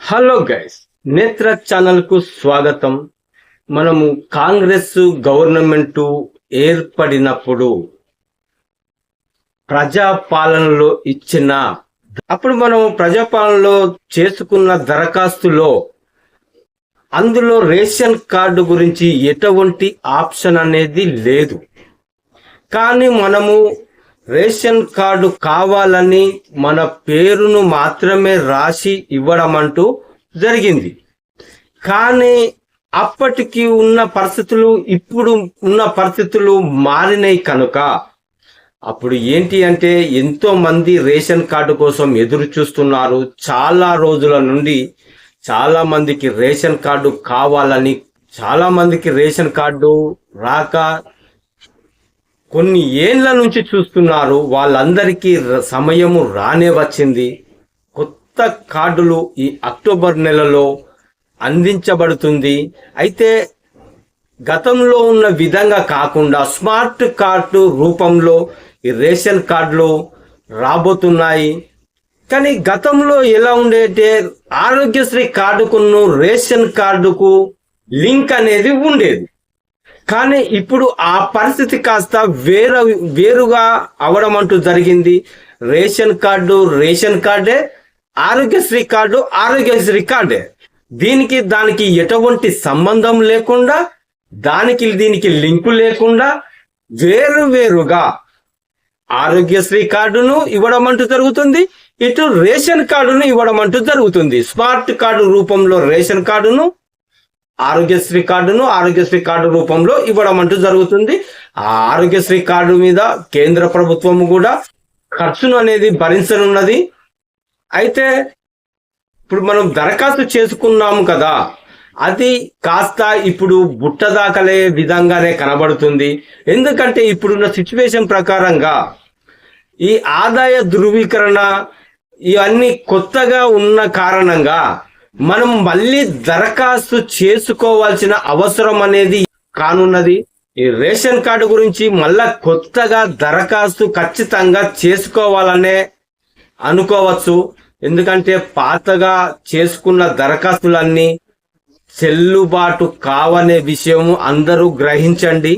Hello guys నేత్ర ఛానల్కు స్వాగతం. మనము కాంగ్రెస్ గవర్నమెంట్ ఏర్పడినప్పుడు ప్రజాపాలనలో ఇచ్చిన అప్పుడు మనం ప్రజాపాలనలో చేసుకున్న దరఖాస్తులో అందులో రేషన్ కార్డు గురించి ఎటువంటి ఆప్షన్ అనేది లేదు. కానీ మనము రేషన్ కార్డు కావాలని మన పేరును మాత్రమే రాసి ఇవ్వడం అంటూ జరిగింది. కానీ అప్పటికి ఉన్న పరిస్థితులు ఇప్పుడు ఉన్న పరిస్థితులు మారినాయి కనుక అప్పుడు ఏంటి అంటే ఎంతో మంది రేషన్ కార్డు కోసం ఎదురు చూస్తున్నారు. చాలా రోజుల నుండి చాలా మందికి రేషన్ కార్డు కావాలని చాలా మందికి రేషన్ కార్డు రాక కొన్ని ఏండ్ల నుంచి చూస్తున్నారు వాళ్ళందరికీ సమయము రానే వచ్చింది. కొత్త కార్డులు ఈ అక్టోబర్ నెలలో అందించబడుతుంది. అయితే గతంలో ఉన్న విధంగా కాకుండా స్మార్ట్ కార్డు రూపంలో ఈ రేషన్ కార్డులు రాబోతున్నాయి. కానీ గతంలో ఎలా ఉండేటే ఆరోగ్యశ్రీ కార్డుకును రేషన్ కార్డుకు లింక్ అనేది ఉండేది. కానీ ఇప్పుడు ఆ పరిస్థితి కాస్త వేర వేరుగా అవడం అంటూ జరిగింది. రేషన్ కార్డు రేషన్ కార్డే ఆరోగ్యశ్రీ కార్డు ఆరోగ్యశ్రీ కార్డే. దీనికి దానికి ఎటువంటి సంబంధం లేకుండా దానికి దీనికి లింకు లేకుండా వేరు వేరుగా ఆరోగ్యశ్రీ కార్డును ఇవ్వడం అంటూ జరుగుతుంది. ఇటు రేషన్ కార్డును ఇవ్వడం అంటూ జరుగుతుంది. స్మార్ట్ కార్డు రూపంలో రేషన్ కార్డును ఆరోగ్యశ్రీ కార్డును ఆరోగ్యశ్రీ కార్డు రూపంలో ఇవ్వడం అంటూ జరుగుతుంది. ఆ ఆరోగ్యశ్రీ కార్డు మీద కేంద్ర ప్రభుత్వము కూడా ఖర్చును అనేది భరించనున్నది. అయితే ఇప్పుడు మనం దరఖాస్తు చేసుకున్నాము కదా అది కాస్త ఇప్పుడు బుట్ట దాకలే విధంగానే కనబడుతుంది. ఎందుకంటే ఇప్పుడున్న సిచ్యువేషన్ ప్రకారంగా ఈ ఆదాయ ధృవీకరణ ఇవన్నీ కొత్తగా ఉన్న కారణంగా మనం మళ్ళీ దరఖాస్తు చేసుకోవాల్సిన అవసరం అనేది కానున్నది. ఈ రేషన్ కార్డు గురించి మళ్ళా కొత్తగా దరఖాస్తు ఖచ్చితంగా చేసుకోవాలనే అనుకోవచ్చు. ఎందుకంటే పాతగా చేసుకున్న దరఖాస్తులన్నీ చెల్లుబాటు కావనే విషయము అందరూ గ్రహించండి.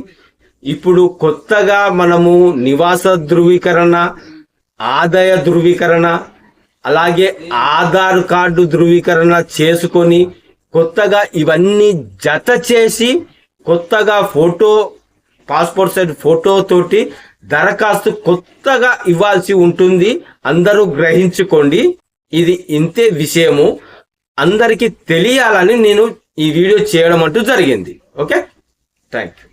ఇప్పుడు కొత్తగా మనము నివాస ధృవీకరణ ఆదాయ ధృవీకరణ అలాగే ఆధార్ కార్డు ధృవీకరణ చేసుకొని కొత్తగా ఇవన్నీ జత చేసి కొత్తగా ఫోటో పాస్పోర్ట్ సైజ్ ఫోటో తోటి దరఖాస్తు కొత్తగా ఇవ్వాల్సి ఉంటుంది. అందరూ గ్రహించుకోండి. ఇది ఇంతే విషయము. అందరికీ తెలియాలని నేను ఈ వీడియో చేయడం అంటూ జరిగింది. ఓకే? Thank you